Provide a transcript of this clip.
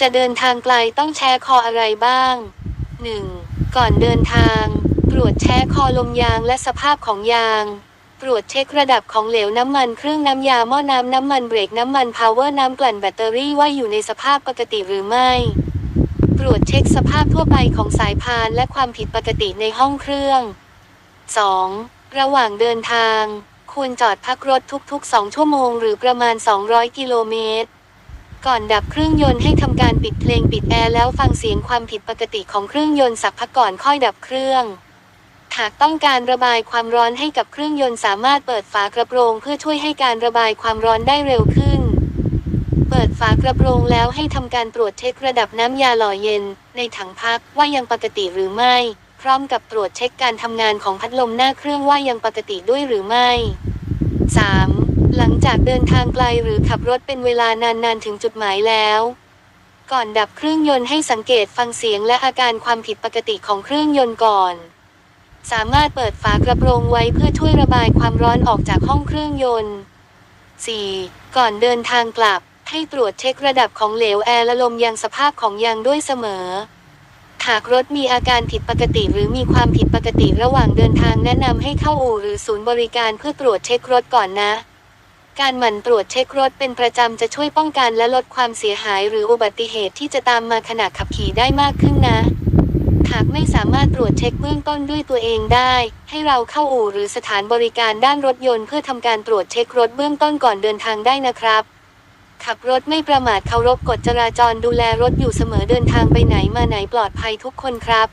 จะเดินทางไกลต้องแช่คออะไรบ้าง 1. ก่อนเดินทาง ตรวจแช่คอลมยางและสภาพของยาง ตรวจเช็คระดับของเหลวน้ำมันเครื่องน้ำยาหม้อน้ำน้ำมันเบรกน้ำมันพาวเวอร์น้ำกลั่นแบตเตอรี่ว่าอยู่ในสภาพปกติหรือไม่ ตรวจเช็คสภาพทั่วไปของสายพานและความผิดปกติในห้องเครื่อง 2. ระหว่างเดินทาง ควรจอดพักรถทุกๆ 2 ชั่วโมงหรือประมาณ 200 กิโลเมตร ก่อนดับเครื่องยนต์ให้ทำการปิดเพลงปิดแอร์แล้วฟังเสียงความผิดปกติของเครื่องยนต์สักพักก่อนค่อยดับเครื่อง หากต้องการระบายความร้อนให้กับเครื่องยนต์สามารถเปิดฝากระโปรงเพื่อช่วยให้การระบายความร้อนได้เร็วขึ้น เปิดฝากระโปรงแล้วให้ทำการตรวจเช็คระดับน้ำยาหล่อเย็น ในถังพักว่ายังปกติหรือไม่ พร้อมกับตรวจเช็คการทำงานของพัดลมหน้าเครื่องว่ายังปกติด้วยหรือไม่ 3. หลังจากเดินทางไกลหรือขับรถเป็นเวลานานๆถึงจุดหมายแล้ว ก่อนดับเครื่องยนต์ให้สังเกตฟังเสียงและอาการความผิดปกติของเครื่องยนต์ก่อน สามารถเปิดฝากระโปรงไว้เพื่อช่วยระบายความร้อนออกจากห้องเครื่องยนต์ 4. ก่อนเดินทางกลับ ให้ตรวจเช็คระดับของเหลวแอร์และลมยางสภาพของยางด้วยเสมอหากรถมีอาการผิดปกติหรือมีความผิดปกติระหว่างเดินทางแนะนำให้เข้าอู่หรือศูนย์บริการเพื่อตรวจเช็ครถก่อนนะ การหมั่นตรวจเช็ครถเป็นประจำจะช่วยป้องกันและลดความเสียหายหรืออุบัติเหตุที่จะตามมาขณะขับขี่ได้มากขึ้นนะหากไม่สามารถตรวจเช็คเบื้องต้นด้วยตัวเองได้ ให้เราเข้าอู่หรือสถานบริการด้านรถยนต์เพื่อทำการตรวจเช็ครถเบื้องต้นก่อนเดินทางได้นะครับ ขับรถไม่ประมาทเคารพกฎจราจรดูแลรถอยู่เสมอเดินทางไปไหนมาไหนปลอดภัยทุกคนครับ